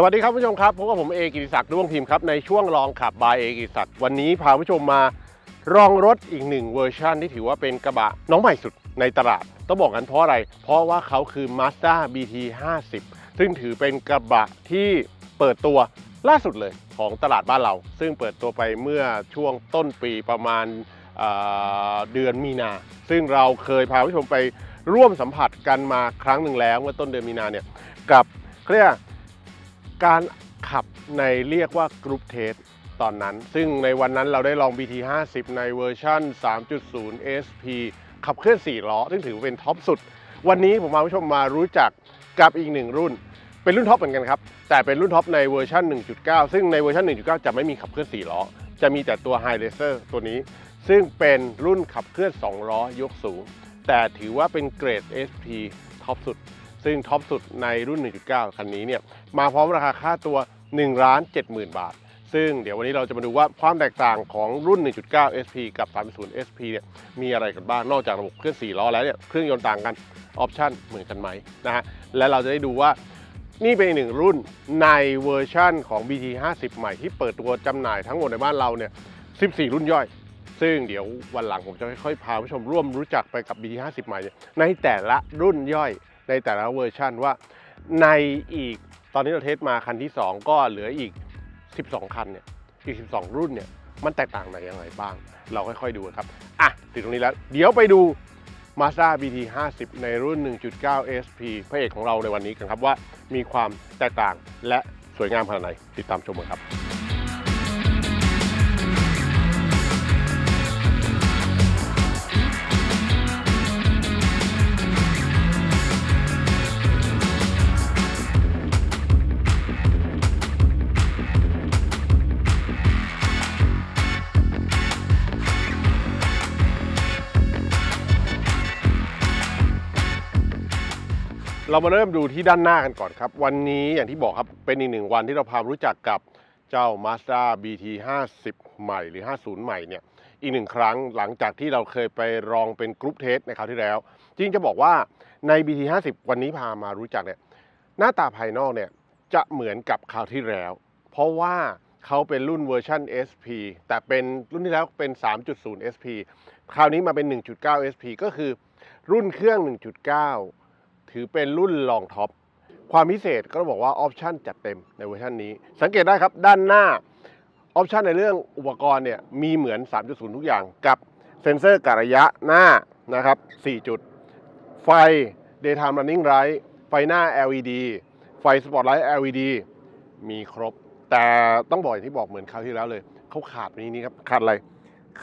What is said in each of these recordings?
สวัสดีครับผู้ชมครับพบกับผมเอกิติศักดิ์ด้วงพิมพ์ครับในช่วงลองขับบายเอกิติศักดิ์วันนี้พาผู้ชมมาลองรถอีกหนึ่งเวอร์ชันที่ถือว่าเป็นกระบะน้องใหม่สุดในตลาด ต้องบอกกันเพราะอะไร เพราะว่าเขาคือ Mazda BT 50ซึ่งถือเป็นกระบะที่เปิดตัวล่าสุดเลยของตลาดบ้านเรา ซึ่งเปิดตัวไปเมื่อช่วงต้นปีประมาณเเดือนมีนา ซึ่งเราเคยพาผู้ชมไปร่วมสัมผัสกันมาครั้งหนึ่งแล้วเมื่อต้นเดือนมีนาเนี่ยกับเขาเรียก การขับในเรียกว่ากรุ๊ปเทสตอนนั้น ซึ่งในวันนั้นเราได้ลอง BT 50ในเวอร์ชัน3.0 SP ขับเคลื่อน 4 ล้อ ซึ่งถือเป็นท็อปสุด วันนี้ผมพาผู้ชมมารู้จักกับอีกหนึ่งรุ่น เป็นรุ่นท็อปเหมือนกันครับ แต่เป็นรุ่นท็อปในเวอร์ชัน1.9 ซึ่งในเวอร์ชัน1.9 จะไม่มีขับเคลื่อน 4 ล้อ จะมีแต่ตัว High Racer ตัวนี้ ซึ่งเป็นรุ่นขับเคลื่อน 2 ล้อยกสูง แต่ถือว่าเป็นเกรด SP ท็อปสุด ซึ่งท็อปสุดในรุ่น 1.9 คันนี้เนี่ยมาพร้อมราคาค่าตัว1ล้าน70,000 บาท ซึ่งเดี๋ยววันนี้เราจะมาดูว่าความแตกต่างของรุ่น 1.9 SP กับ 3.0 SP เนี่ยมีอะไรกันบ้าง นอกจากระบบเครื่อง4ล้อแล้วเนี่ยเครื่องยนต์ต่างกันออปชั่นเหมือนกันไหมนะฮะและเราจะได้ดูว่านี่เป็นอีกหนึ่งรุ่นในเวอร์ชั่นของ BT 50ใหม่ที่เปิดตัวจำหน่ายทั้งหมดในบ้านเราเนี่ย 14 รุ่นย่อย ซึ่งเดี๋ยววันหลังผมจะค่อยๆ พาผู้ชมร่วมรู้จักไปกับ BT 50ใหม่ในแต่ละรุ่นย่อย ในแต่ละเวอร์ชันว่าในอีกตอนนี้เราเทสมาคันที่ 2 ก็เหลืออีก 12 คันเนี่ยอีก 12 รุ่นเนี่ยมันแตกต่างไหนย่างไรบ้าง เราค่อยๆดูครับ อะถึงตรงนี้แล้ว เดี๋ยวไปดู Mazda BT 50ในรุ่น 1.9 SP พระเอกของเราในวันนี้กันครับว่ามีความแตกต่างและสวยงามขนาดไหนติดตามชมกันครับ เรามาเริ่มดูที่ด้านหน้ากันก่อนครับ วันนี้อย่างที่บอกครับเป็นอีกหนึ่งวันที่เราพารู้จักกับเจ้า Mazda BT 50 ใหม่หรือ 50 ใหม่เนี่ยอีกหนึ่งครั้งหลังจากที่เราเคยไปลองเป็นกรุ๊ปเทสในคราวที่แล้ว จริงจะบอกว่าใน BT 50 วันนี้พามารู้จักเนี่ยหน้าตาภายนอกเนี่ยจะเหมือนกับคราวที่แล้ว เพราะว่าเขาเป็นรุ่นเวอร์ชัน SP แต่เป็นรุ่นที่แล้วเป็น 3.0 SP คราวนี้มาเป็น 1.9 SP ก็คือรุ่นเครื่อง 1.9 ถือเป็นรุ่นรองท็อป ความพิเศษก็ต้องบอกว่าออปชันจัดเต็มในเวอร์ชันนี้ สังเกตได้ครับด้านหน้าออปชันในเรื่องอุปกรณ์เนี่ยมีเหมือน 3.0 ทุกอย่างกับเซ็นเซอร์กระยะหน้านะครับ 4 จุด ไฟ Daytime Running Light ไฟหน้า LED ไฟ Spotlight LED มีครบ แต่ต้องบอกอย่างที่บอกเหมือนคราวที่แล้วเลย เขาขาดไปนี้ครับ ขาดอะไร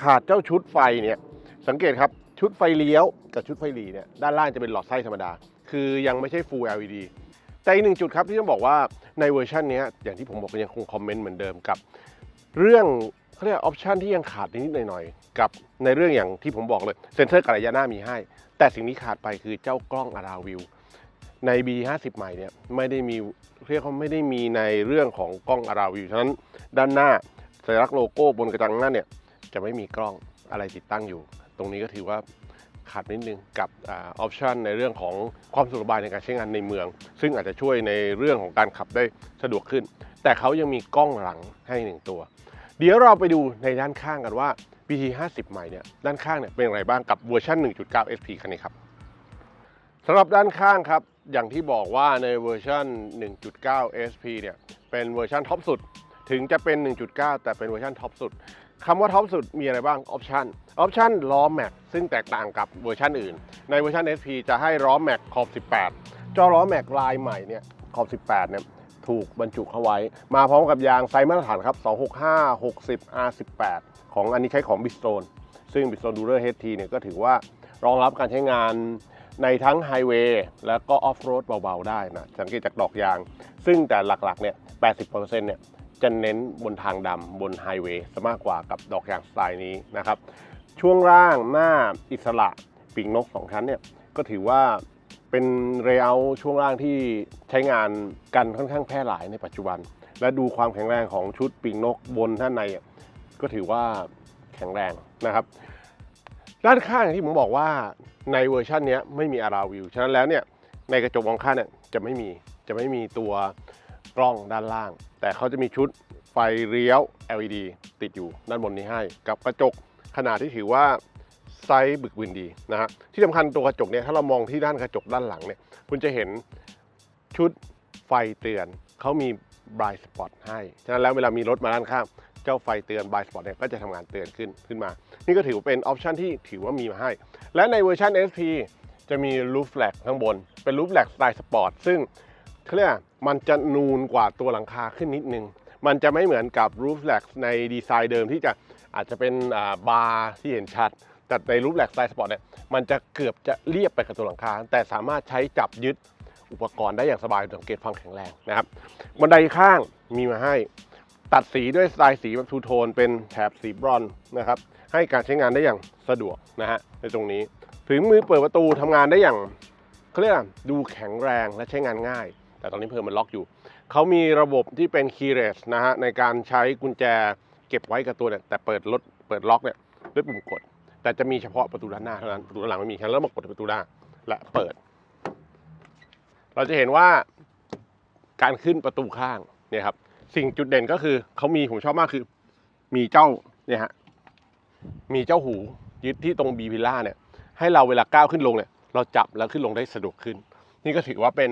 ขาดเจ้าชุดไฟเนี่ย สังเกตครับ ชุดไฟเลี้ยวกับชุดไฟหลีเนี่ย ด้านล่างจะเป็นหลอดไส้ธรรมดา คือยังไม่ใช่ Full LED แต่อีกหนึ่งจุดครับที่ต้องบอกว่าในเวอร์ชันนี้อย่างที่ผมบอกยังคงคอมเมนต์เหมือนเดิมกับ เรื่องเขาเรียกออปชันที่ยังขาดนิดหน่อยๆ กับในเรื่องอย่างที่ผมบอกเลยเซ็นเซอร์กระยะหน้ามีให้ แต่สิ่งที่ขาดไปคือเจ้ากล้องอาราวิวใน B50 ใหม่เนี่ยไม่ได้มีเรียกว่าไม่ได้มีในเรื่องของกล้องอาราวิวฉะนั้นด้านหน้าสัญลักษณ์โลโก้บนกระจังหน้าเนี่ยจะไม่มีกล้องอะไรติดตั้งอยู่ ตรงนี้ก็ถือว่า ขาดนิดนึงกับออปชันในเรื่องของความสะดวกสบายในการใช้งานในเมือง ซึ่งอาจจะช่วยในเรื่องของการขับได้สะดวกขึ้น แต่เขายังมีกล้องหลังให้หนึ่งตัว เดี๋ยวเราไปดูในด้านข้างกันว่า BT 50 ใหม่เนี่ยด้านข้างเนี่ยเป็นอย่างไรบ้างกับเวอร์ชัน1.9 SP คันนี้ครับสำหรับด้านข้างครับอย่างที่บอกว่าในเวอร์ชัน1.9 SP เนี่ยเป็นเวอร์ชันท็อปสุด ถึงจะเป็น 1.9 แต่เป็นเวอร์ชันท็อปสุดคำว่าท็อปสุดมีอะไรบ้างออปชันออปชันล้อแม็กซึ่งแตกต่างกับเวอร์ชันอื่น ในเวอร์ชัน SP จะให้ล้อแม็กขอบ 18 จอล้อแม็กลายใหม่เนี่ยขอบ 18 เนี่ยถูกบรรจุเข้าไว้ มาพร้อมกับยางไซส์มาตรฐานครับ 265 60 R18 ของอันนี้ใช้ของ Bridgestone ซึ่ง Bridgestone Durer HT เนี่ยก็ถือว่ารองรับการใช้งานในทั้งไฮเวย์และก็ออฟโรดเบา ๆ ได้นะ สังเกตจากดอกยาง ซึ่งแต่หลัก ๆ เนี่ย 80%เนี่ย จะเน้นบนทางดำบนไฮเวย์ซะมากกว่ากับดอกยางสไตล์นี้นะครับ ช่วงล่างหน้าอิสระปีกนกสองชั้นเนี่ยก็ถือว่าเป็นเรเยอร์ช่วงล่างที่ใช้งานกันค่อนข้างแพร่หลายในปัจจุบัน และดูความแข็งแรงของชุดปีกนกบนด้านในก็ถือว่าแข็งแรงนะครับ ด้านข้างที่ผมบอกว่าในเวอร์ชันนี้ไม่มีอาราวิว ฉะนั้นแล้วเนี่ยในกระจกมองข้างเนี่ยจะไม่มีจะไม่มีตัว กล้องด้านล่าง แต่เขาจะมีชุดไฟเลี้ยว LED ติดอยู่ด้านบนนี้ให้ กับกระจกขนาดที่ถือว่าไซส์บึกบึนดีนะฮะที่สำคัญตัวกระจกเนี่ยถ้าเรามองที่ด้านกระจกด้านหลังเนี่ยคุณจะเห็นชุดไฟเตือนเขามีบ i ายสปอตให้ฉะนั้นแล้วเวลามีรถมาด้านข้างเจ้าไฟเตือนบ i ายสปอตเนี่ยก็จะทำงานเตือนขึ้นขึ้นมา นี่ก็ถือว่าเป็นออปชันที่ถือว่ามีมาให้ และในเวอร์ชัน SP จะมี roof rack ข้างบน เป็น roof rack สไตล์สปอร์ตซึ่ง เขาเรียกว่ามันจะนูนกว่าตัวหลังคาขึ้นนิดนึง มันจะไม่เหมือนกับ roof rack ในดีไซน์เดิมที่จะอาจจะเป็นบาร์ที่เห็นชัด แต่ใน roof rack สไตล์สปอร์ตเนี่ยมันจะเกือบจะเรียบไปกับตัวหลังคา แต่สามารถใช้จับยึดอุปกรณ์ได้อย่างสบายสังเกตความแข็งแรงนะครับบันไดข้างมีมาให้ ตัดสีด้วยสไตล์สีแบบทูโทนเป็นแถบสีบรอนซ์นะครับให้การใช้งานได้อย่างสะดวกนะฮะในตรงนี้ถึงมือเปิดประตูทำงานได้อย่างเขาเรียกว่าดูแข็งแรงและใช้งานง่าย แต่ตอนนี้เพิ่มมันล็อกอยู่ เขามีระบบที่เป็น keyless นะฮะในการใช้กุญแจเก็บไว้กับตัวเนี่ยแต่เปิดรถเปิดล็อกเนี่ยด้วยปุ่มกด แต่จะมีเฉพาะประตูด้านหน้าเท่านั้นประตูด้านหลังไม่มีแค่แล้วมากดประตูหน้าและเปิด เราจะเห็นว่าการขึ้นประตูข้างเนี่ยครับสิ่งจุดเด่นก็คือเขามีผมชอบมากคือ มีเจ้าเนี่ยฮะมีเจ้าหูยึดที่ตรงบีพิล่าเนี่ยให้เราเวลาก้าวขึ้นลงเนี่ยเราจับแล้วขึ้นลงได้สะดวกขึ้น นี่ก็ถือว่าเป็น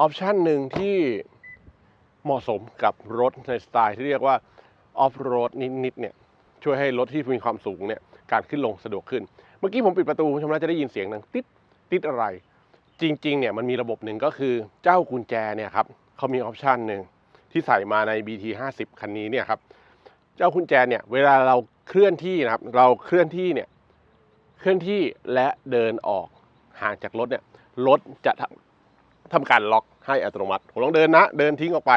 ออปชันหนึ่งที่เหมาะสมกับรถในสไตล์ที่เรียกว่าออฟโรดนิดๆเนี่ยช่วยให้รถที่มีความสูงเนี่ยการขึ้นลงสะดวกขึ้น เมื่อกี้ผมปิดประตูคุณผู้ชมน่าจะได้ยินเสียงดังติดติดอะไร จริงๆเนี่ยมันมีระบบหนึ่งก็คือเจ้ากุญแจเนี่ยครับเขามีออปชันหนึ่งที่ใส่มาใน BT 50คันนี้เนี่ยครับเจ้ากุญแจเนี่ยเวลาเราเคลื่อนที่นะครับเราเคลื่อนที่เนี่ยเคลื่อนที่และเดินออกห่างจากรถเนี่ยรถจะ ทำทำการล็อกให้อัตโนมัติผมลองเดินนะ เดินทิ้งออกไป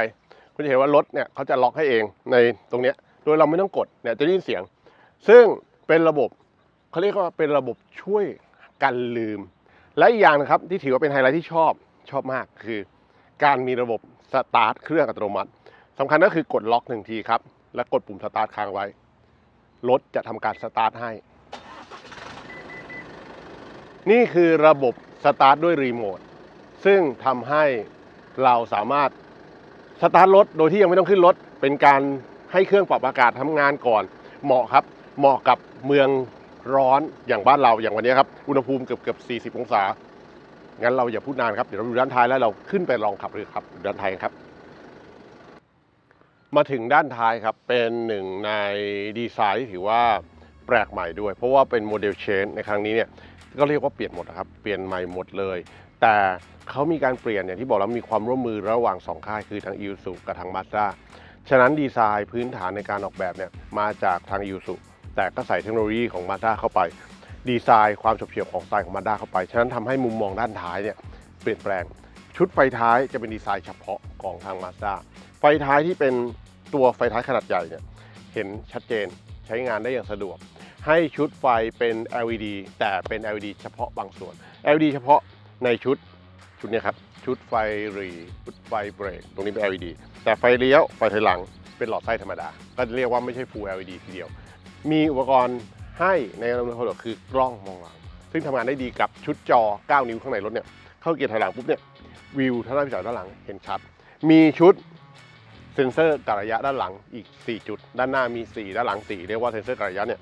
คุณจะเห็นว่ารถเนี่ยเขาจะล็อกให้เองในตรงเนี้ยโดยเราไม่ต้องกดเนี่ยจะได้ยินเสียง ซึ่งเป็นระบบเขาเรียกว่าเป็นระบบช่วยกันลืม และอีกอย่างนะครับที่ถือว่าเป็นไฮไลท์ที่ชอบชอบมากคือ การมีระบบสตาร์ทเครื่องอัตโนมัติสำคัญก็คือกดล็อกหนึ่งทีครับ แล้วกดปุ่มสตาร์ทค้างไว้รถจะทำการสตาร์ทให้ นี่คือระบบสตาร์ทด้วยรีโมท ซึ่งทำให้เราสามารถสตาร์ทรถโดยที่ยังไม่ต้องขึ้นรถ เป็นการให้เครื่องปรับอากาศทำงานก่อน เหมาะครับ เหมาะกับเมืองร้อนอย่างบ้านเราอย่างวันนี้ครับ อุณหภูมิเกือบเกือบ40 องศา งั้นเราอย่าพูดนานครับ เดี๋ยวเราดูด้านท้ายแล้วเราขึ้นไปลองขับเลยครับ ด้านท้ายครับ มาถึงด้านท้ายครับ เป็นหนึ่งในดีไซน์ที่ถือว่าแปลกใหม่ด้วย เพราะว่าเป็นโมเดลเชนในครั้งนี้เนี่ย ก็เรียกว่าเปลี่ยนหมดนะครับ เปลี่ยนใหม่หมดเลย แต่เขามีการเปลี่ยนอย่างที่บอกแล้วมีความร่วมมือระหว่างสองค่ายคือทาง i ิ s u กับทาง Mazda ฉะนั้นดีไซน์พื้นฐานในการออกแบบเนี่ยมาจากทาง i ิ s u แต่ก็ใส่เทคโนโลยีของ Mazda เข้าไป ดีไซน์ความฉบเฉียวของสไตล์ของ Mazda เข้าไป ฉะนั้นทำให้มุมมองด้านท้ายเนี่ยเปลี่ยนแปลง ชุดไฟท้ายจะเป็นดีไซน์เฉพาะของทาง Mazda ไฟท้ายที่เป็นตัวไฟท้ายขนาดใหญ่เนี่ยเห็นชัดเจนใช้งานได้อย่างสะดวก ให้ชุดไฟเป็น LED แต่เป็น LED เฉพาะบางส่วน LED เฉพาะ ในชุดชุดนี้ครับ ชุดไฟหรีชุดไฟเบรกตรงนี้เป็น LED แต่ไฟเลี้ยวไฟถอยหลังเป็นหลอดไส้ธรรมดา ก็เรียกว่าไม่ใช่ Full LED ทีเดียว มีอุปกรณ์ให้ในระบบรถคือกล้องมองหลัง ซึ่งทำงานได้ดีกับชุดจอ 9 นิ้วข้างในรถเนี่ยเข้าเกียร์ถอยหลังปุ๊บเนี่ยวิวทางด้านพี่จอดด้านหลังเห็นชัด มีชุดเซ็นเซอร์กระยะด้านหลังอีก 4 จุด ด้านหน้ามี 4 ด้านหลัง 4 เรียกว่าเซ็นเซอร์กระยะเนี่ย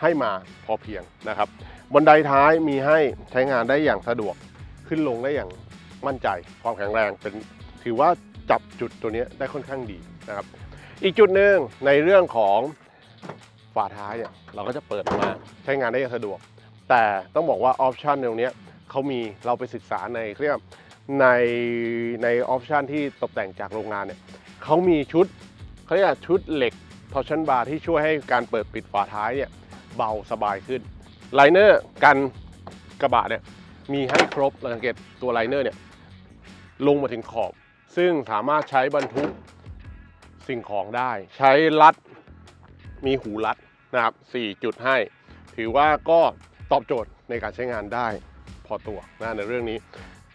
ให้มาพอเพียงนะครับ บนไดท้ายมีให้ใช้งานได้อย่างสะดวก ขึ้นลงได้อย่างมั่นใจ ความแข็งแรงเป็นถือว่าจับจุดตัวนี้ได้ค่อนข้างดีนะครับ อีกจุดหนึ่งในเรื่องของฝาท้ายเนี่ยเราก็จะเปิดออกมาใช้งานได้อย่างสะดวก แต่ต้องบอกว่าออปชันตรงนี้เขามีเราไปศึกษาในเรียกในในออปชันที่ตกแต่งจากโรงงานเนี่ยเขามีชุดเขาเรียกชุดเหล็กทอร์ชันบาร์ที่ช่วยให้การเปิดปิดฝาท้ายเนี่ยเบาสบายขึ้นไลเนอร์กันกระบะเนี่ย มีให้ครบเราสังเกตตัวไลเนอร์เนี่ยลงมาถึงขอบ ซึ่งสามารถใช้บรรทุกสิ่งของได้ ใช้ลัดมีหูลัดนะครับ 4 จุดให้ ถือว่าก็ตอบโจทย์ในการใช้งานได้พอตัวนะในเรื่องนี้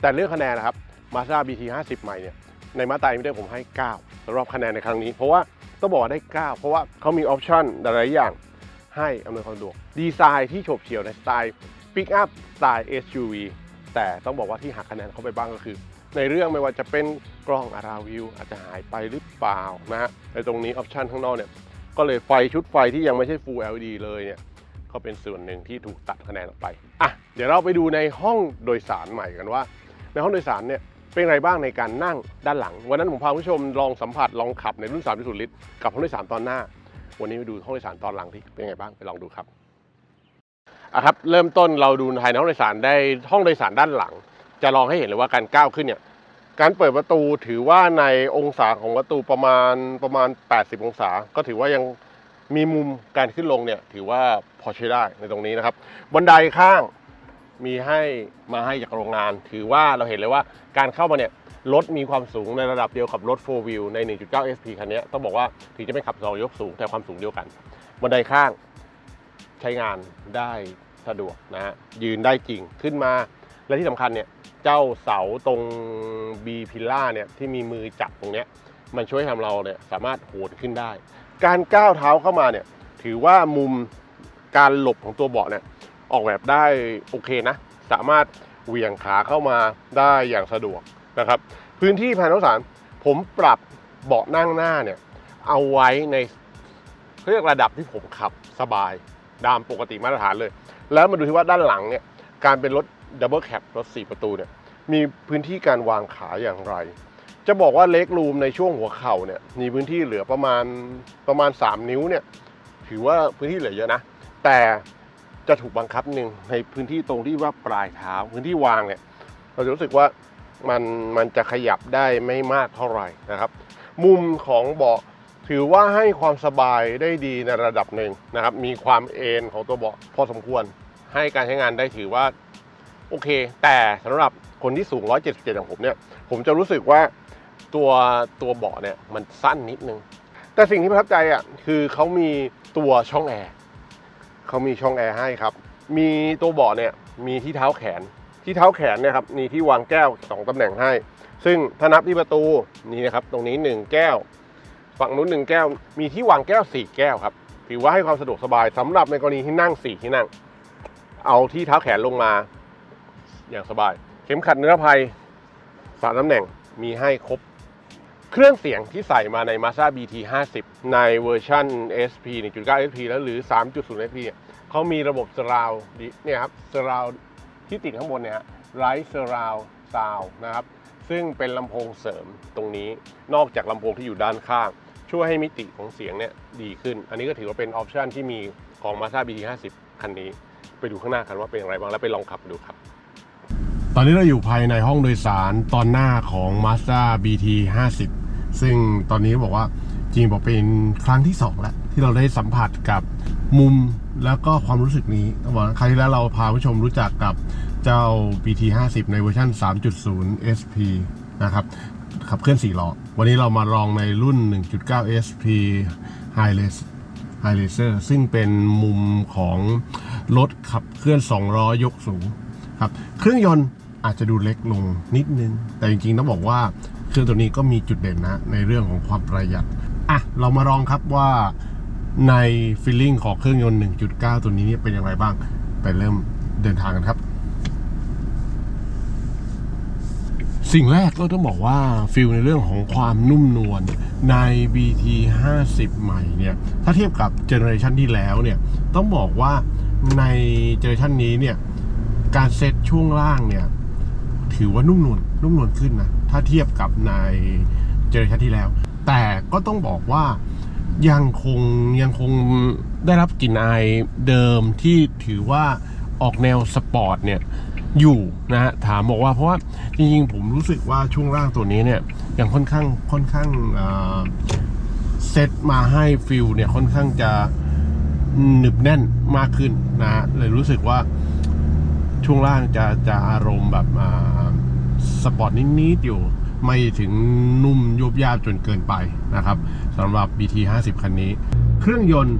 แต่เรื่องคะแนนนะครับ Mazda BT 50 ใหม่เนี่ยในมาตราไม่ได้ผมให้ 9สำหรับคะแนนในครั้งนี้ เพราะว่าต้องบอกว่าได้ 9 เพราะว่าเขามีออปชั่นหลายอย่างให้อำนวยความสะดวก ดีไซน์ที่โฉบเฉี่ยวในสไตล์ ปิกอัพสไตล์ SUV แต่ต้องบอกว่าที่หักคะแนนเข้าไปบ้างก็คือ ในเรื่องไม่ว่าจะเป็นกล้องอาราวิวอาจจะหายไปหรือเปล่านะฮะในตรงนี้ออปชันข้างนอกเนี่ยก็เลยไฟชุดไฟที่ยังไม่ใช่ Full LED เลยเนี่ยก็เป็นส่วนหนึ่งที่ถูกตัดคะแนนออกไปอะเดี๋ยวเราไปดูในห้องโดยสารใหม่กันว่า ในห้องโดยสารเนี่ยเป็นไงบ้างในการนั่งด้านหลัง วันนั้นผมพาคุณผู้ชมลองสัมผัสลองขับในรุ่น3 0ลิตรกับห้องโดยสารตอนหน้า วันนี้ไปดูห้องโดยสารตอนหลังที่เป็นไงบ้างไปลองดูครับ อะครับเริ่มต้นเราดูภายในห้องโดยสารได้ห้องโดยสารด้านหลัง จะลองให้เห็นเลยว่าการก้าวขึ้นเนี่ยการเปิดประตูถือว่าในองศาของประตูประมาณประมาณ 80 องศา ก็ถือว่ายังมีมุมการขึ้นลงเนี่ยถือว่าพอใช้ได้ในตรงนี้นะครับบันไดข้างมีให้มาให้จากโรงงาน ถือว่าเราเห็นเลยว่าการเข้ามาเนี่ยรถมีความสูงในระดับเดียวกับรถ 4 wheel ใน 1.9 SP คันนี้ต้องบอกว่าถึงจะไม่ขับสองยกสูงแต่ความสูงเดียวกัน บันไดข้างใช้งานได้ สะดวกนะฮะยืนได้จริงขึ้นมา และที่สำคัญเนี่ยเจ้าเสาตรง B พิล่าเนี่ยที่มีมือจับตรงเนี้ยมันช่วยทำเราเนี่ยสามารถโหนขึ้นได้ การก้าวเท้าเข้ามาเนี่ยถือว่ามุมการหลบของตัวเบาะเนี่ยออกแบบได้โอเคนะสามารถเหวี่ยงขาเข้ามาได้อย่างสะดวกนะครับ พื้นที่ภายในรถสารผมปรับเบาะนั่งหน้าเนี่ยเอาไว้ในเรียกระดับที่ผมขับสบายตามปกติมาตรฐานเลย แล้วมาดูที่ว่าด้านหลังเนี่ยการเป็นรถดับเบิลแคปรถ 4 ประตูเนี่ยมีพื้นที่การวางขาอย่างไร จะบอกว่าเล็กรูมในช่วงหัวเข่าเนี่ยมีพื้นที่เหลือประมาณประมาณ 3 นิ้วเนี่ยถือว่าพื้นที่เหลือเยอะนะ แต่จะถูกบังคับหนึ่งในพื้นที่ตรงที่ว่าปลายเท้าพื้นที่วางเนี่ยเราจะรู้สึกว่ามันมันจะขยับได้ไม่มากเท่าไหร่นะครับ มุมของเบาะ ถือว่าให้ความสบายได้ดีในระดับหนึ่งนะครับ มีความเอนของตัวเบาะพอสมควร ให้การใช้งานได้ถือว่าโอเค แต่สำหรับคนที่สูง 177 อย่างผมเนี่ย ผมจะรู้สึกว่าตัวตัวเบาะเนี่ยมันสั้นนิดนึง แต่สิ่งที่ประทับใจอะคือเขามีตัวช่องแอร์เขามีช่องแอร์ให้ครับ มีตัวเบาะเนี่ยมีที่เท้าแขน ที่เท้าแขนเนี่ยครับมีที่วางแก้ว 2ตำแหน่งให้ ซึ่งถ้านับที่ประตูนี่นะครับตรงนี้ 1 แก้ว ฝั่งนู้น1แก้ว มีที่วางแก้ว 4 แก้วครับ ถือว่าให้ความสะดวกสบายสำหรับในกรณีที่นั่ง 4 ที่นั่ง เอาที่เท้าแขนลงมา อย่างสบาย เข็มขัดนิรภัยสามตำแหน่งมีให้ครบ เครื่องเสียงที่ใส่มาใน Mazda BT 50ในเวอร์ชัน SP 1.9 SP แล้วหรือ 3.0 SP เนี่ยเขามีระบบ surround ดิเนี่ยครับ surround ที่ติดข้างบนเนี่ยฮะ right surround sound นะครับซึ่งเป็นลำโพงเสริมตรงนี้นอกจากลำโพงที่อยู่ด้านข้าง ช่วยให้มิติของเสียงเนี่ยดีขึ้น อันนี้ก็ถือว่าเป็นออปชันที่มีของ Mazda BT 50 คันนี้ ไปดูข้างหน้ากันว่าเป็นอย่างไรบ้างแล้วไปลองขับดูครับ ตอนนี้เราอยู่ภายในห้องโดยสารตอนหน้าของ Mazda BT 50 ซึ่งตอนนี้บอกว่าจริงบอกเป็นครั้งที่2แล้วที่เราได้สัมผัสกับมุมแล้วก็ความรู้สึกนี้ต้องบอกครั้งที่แล้วเราพาผู้ชมรู้จักกับเจ้า BT 50 ในเวอร์ชัน3.0 SP นะครับ ขับเคลื่อน4ล้อ วันนี้เรามาลองในรุ่น 1.9 SP High Race High Racer ซึ่งเป็นมุมของรถขับเคลื่อน2ล้อยกสูงครับ เครื่องยนต์อาจจะดูเล็กลงนิดนึง แต่จริงๆต้องบอกว่าเครื่องตัวนี้ก็มีจุดเด่นนะในเรื่องของความประหยัด อะ เรามาลองครับว่าในฟีลลิ่งของเครื่องยนต์ 1.9 ตัวนี้เนี่ยเป็นอย่างไรบ้าง ไปเริ่มเดินทางกันครับ สิ่งแรกก็ต้องบอกว่าฟิลในเรื่องของความนุ่มนวลใน BT 50 ใหม่เนี่ยถ้าเทียบกับเจเนอเรชันที่แล้วเนี่ยต้องบอกว่าในเจเนอเรชันนี้เนี่ยการเซตช่วงล่างเนี่ยถือว่านุ่มนวลนุ่มนวลขึ้นนะถ้าเทียบกับในเจเนอเรชันที่แล้ว แต่ก็ต้องบอกว่ายังคงยังคงได้รับกลิ่นอายเดิมที่ถือว่าออกแนวสปอร์ตเนี่ย อยู่นะฮะถามบอกว่าเพราะว่าจริงๆผมรู้สึกว่าช่วงล่างตัวนี้เนี่ยยังค่อนข้างค่อนข้างเซตมาให้ฟิลเนี่ยค่อนข้างจะหนึบแน่นมากขึ้นนะฮะเลยรู้สึกว่าช่วงล่างจะจะอารมณ์แบบสปอร์ตนิดๆอยู่ไม่ถึงนุ่มยุบยาบจนเกินไปนะครับสำหรับ BT 50 คันนี้ เครื่องยนต์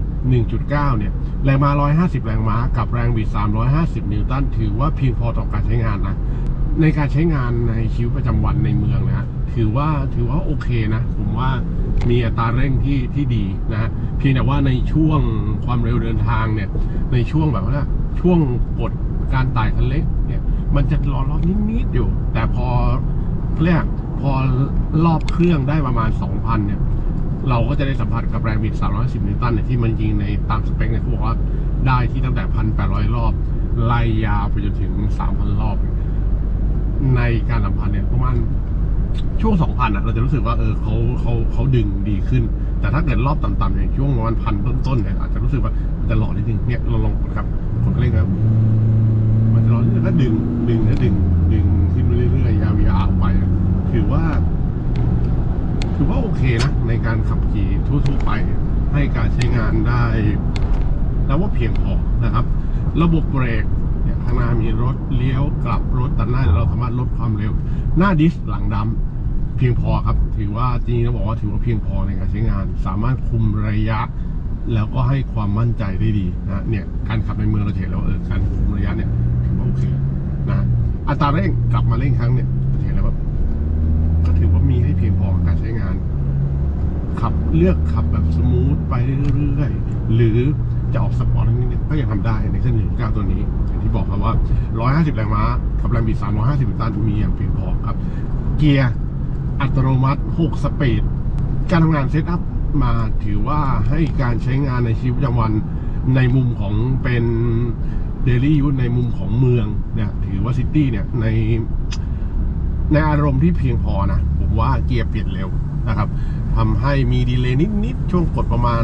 1.9 เนี่ย แรงม้า 150 แรงม้า กับแรงบิด 350 นิวตัน ถือว่าเพียงพอต่อการใช้งานนะ ในการใช้งานในชีวิตประจำวันในเมืองนะฮะ ถือว่าถือว่าโอเคนะ ผมว่ามีอัตราเร่งที่ที่ดีนะ เพียงแต่ว่าในช่วงความเร็วเดินทางเนี่ย ในช่วงแบบว่าช่วงกดการไต่คันเล็กเนี่ย มันจะรอรอบนิดๆอยู่ แต่พอเรียกพอรอบเครื่องได้ประมาณ 2,000 เนี่ย เราก็จะได้สัมผัสกับแรงบิด 310 นิวตันเนี่ยที่มันยิงในตามสเปคเนี่ยเขาบอกว่าได้ที่ตั้งแต่ 1,800 รอบ ไล่ยาวไปจนถึง 3,000 รอบ ในการสัมพันธ์เนี่ยประมาณช่วง 2,000อะเราจะรู้สึกว่าเออเขาเขาเขาดึงดีขึ้น แต่ถ้าเกิดรอบต่ำๆอย่างช่วงประมาณพันต้นๆเนี่ยอาจจะรู้สึกว่ามันจะหล่อนิดนึงเนี่ยเราลองกดครับกดเร่งครับมันจะร้อนนิดนึงก็ดึงดึงแล้วดึงดึงขึ้นไปเรื่อยๆยาวๆไปถือว่า ถือว่าโอเคนะ ในการขับขี่ทั่วๆไป ให้การใช้งานได้แล้วว่าเพียงพอนะครับ ระบบเบรกเนี่ยข้างหน้ามีรถเลี้ยวกลับรถตัดหน้าเดี๋ยวเราสามารถลดความเร็ว หน้าดิสหลังดำเพียงพอครับ ถือว่าจริงๆต้องบอกว่าถือว่าเพียงพอในการใช้งาน สามารถคุมระยะ แล้วก็ให้ความมั่นใจได้ดีนะเนี่ยการขับในเมืองเราเห็นแล้วเออการคุมระยะเนี่ยถือว่าโอเคนะอัตราเร่งกลับมาเร่งครั้งเนี่ยจะเห็นแล้วว่าก็ถือว่า มีให้เพียงพอกับการใช้งาน ขับเลือกขับแบบสมูทไปเรื่อยๆหรือจะออกสปอร์ตนิดๆก็ยังทำได้ในเครื่อง1.9ตัวนี้อย่างที่บอกครับว่า 150 แรงม้ากับแรงบิด 350 นิวตันมีอย่างเพียงพอครับ เกียร์อัตโนมัติ 6 สปีดการทำงานเซตอัพมาถือว่าให้การใช้งานในชีวิตประจำวันในมุมของเป็นเดลี่ยูในมุมของเมืองเนี่ยถือว่าซิตี้เนี่ยในในอารมณ์ที่เพียงพอนะ ว่าเกียร์เปลี่ยนเร็วนะครับทำให้มีดีเลย์นิด ๆ ช่วงกดประมาณ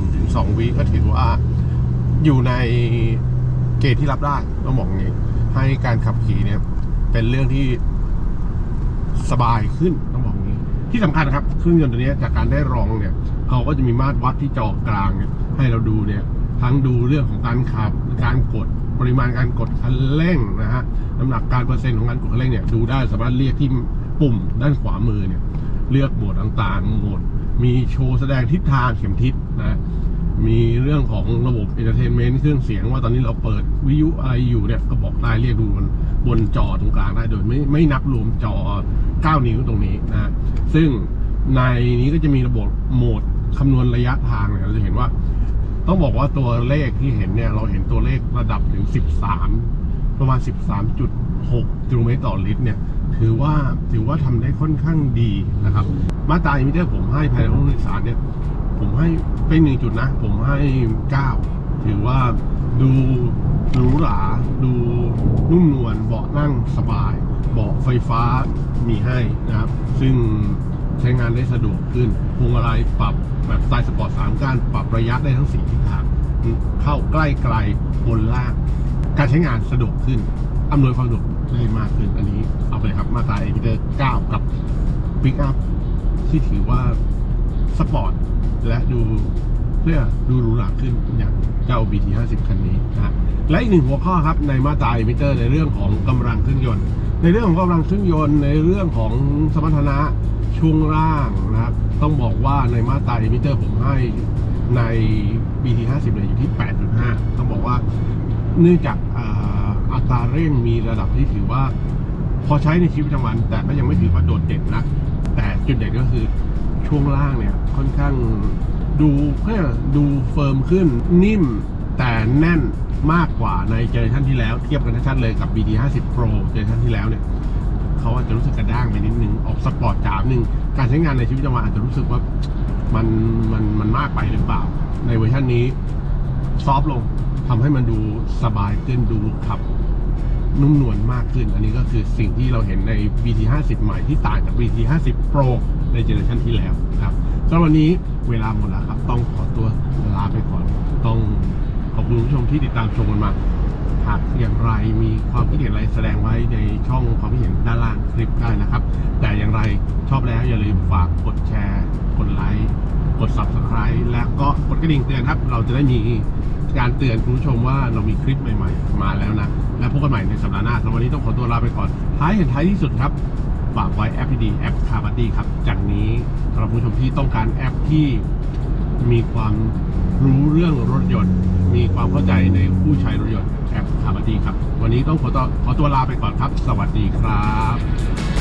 1-2วิก็ถือว่าอยู่ในเกณฑ์ที่รับได้ต้องบอกงนี้ให้การขับขี่เนี่ย เป็นเรื่องที่สบายขึ้นต้องบอกงนี้ ที่สำคัญครับเครื่องยนต์ตัวนี้จากการได้ลองเนี่ยเขาก็จะมีมาตรวัดที่จอกลางเนี่ยให้เราดูเนี่ย ทั้งดูเรื่องของการขับการกดปริมาณการกดคันเร่งนะฮะน้ำหนักการเปอร์เซ็นต์ของการกดคันเร่งเนี่ยดูได้สามารถเรียกที่ ปุ่มด้านขวามือเนี่ย เลือกโหมดต่างๆโหมด มีโชว์แสดงทิศทางเข็มทิศนะ มีเรื่องของระบบเอนเตอร์เทนเมนต์เครื่องเสียงว่าตอนนี้เราเปิดวิทยุอะไรอยู่เนี่ยก็บอกได้เรียกดูบนบนจอตรงกลางได้โดยไม่ไม่นับรวมจอ 9 นิ้วตรงนี้นะ ซึ่งในนี้ก็จะมีระบบโหมดคำนวณระยะทางเนี่ยเราจะเห็นว่าต้องบอกว่าตัวเลขที่เห็นเนี่ย เราเห็นตัวเลขระดับถึง 13 ประมาณ 13.6กิโลเมตรต่อลิตรเนี่ย ถือว่าถือว่าทำได้ค่อนข้างดีนะครับ มาตราอิมิเตอร์ผมให้ภายในห้องโดยสารเนี่ย ผมให้เป็นหนึ่งจุดนะ ผมให้9ถือว่าดูหรูหราดูนุ่มนวลเบาะนั่งสบาย เบาะไฟฟ้ามีให้นะครับ ซึ่งใช้งานได้สะดวกขึ้นพวงมาลัยปรับแบบสไตล์สปอร์ตสามการปรับระยะได้ทั้งสี่ทิศทางเข้าใกล้ไกลบนล่าง การใช้งานสะดวกขึ้นอำนวยความสะดวก ได้มากขึ้นอันนี้เอาไปเลยครับมาตราเอพิเตอร์9กับปิกอัพที่ถือว่าสปอร์ตและดูเพื่อดูหรูหราขึ้นอย่างเจ้า BT 50คันนี้นะและอีกหนึ่งหัวข้อครับในมาตรามิเตอร์ในเรื่องของกำลังเครื่องยนต์ ในเรื่องของกำลังเครื่องยนต์ในเรื่องของสมรรถนะช่วงล่างนะครับต้องบอกว่าในมาตรามิเตอร์ผมให้ใน BT 50เนี่ยอยู่ที่ 8.5 ต้องบอกว่าเนื่องจาก อัตราเร่งมีระดับที่ถือว่า พอใช้ในชีวิตประจำวัน แต่ก็ยังไม่ถือว่าโดดเด่นนะแต่จุดเด่นก็คือช่วงล่างเนี่ยค่อนข้างดูเพื่อดูเฟิร์มขึ้นนิ่มแต่แน่นมากกว่าในเจเนอเรชันที่แล้วเทียบกันชัดเลยกับ BD 50 Pro เจเนอเรชันที่แล้วเนี่ยเขาอาจจะรู้สึกกระด้างไปนิดนึง ออกสปอร์ตจ๋าหนึ่งการใช้งานในชีวิตประจำวันอาจจะรู้สึกว่ามันมันมันมากไปหรือเปล่า ในเวอร์ชันนี้ ซอฟต์ลงทำให้มันดูสบายขึ้นดูขับ นุ่มนวลมากขึ้น อันนี้ก็คือสิ่งที่เราเห็นใน BT 50ใหม่ที่ต่างจาก BT 50 Pro ในเจเนอเรชันที่แล้วครับสำหรับวันนี้เวลาหมดแล้วครับ ต้องขอตัวลาไปก่อน ต้องขอบคุณผู้ชมที่ติดตามชมกันมาหากอย่างไรมีความคิดเห็นอะไรแสดงไว้ในช่องความคิดเห็นด้านล่างคลิปได้นะครับ แต่อย่างไรชอบแล้วอย่าลืมฝากกดแชร์ กดไลค์กด subscribe และก็กดกระดิ่งเตือนครับ เราจะได้มีการเตือนคุณผู้ชมว่าเรามีคลิปใหม่ ๆ มาแล้วนะและ พบกันใหม่ในสัปดาห์หน้าสำหรับวันนี้ต้องขอตัวลาไปก่อน ท้ายเห็นท้ายที่สุดครับฝากไว้แอปดีแอปคาร์บัตตี้ครับจากนี้สำหรับผู้ชมที่ต้องการแอปที่มีความรู้เรื่องรถยนต์ มีความเข้าใจในผู้ใช้รถยนต์แอปคาร์บัตตี้ครับ วันนี้ต้องขอตัวขอตัวลาไปก่อนครับ สวัสดีครับ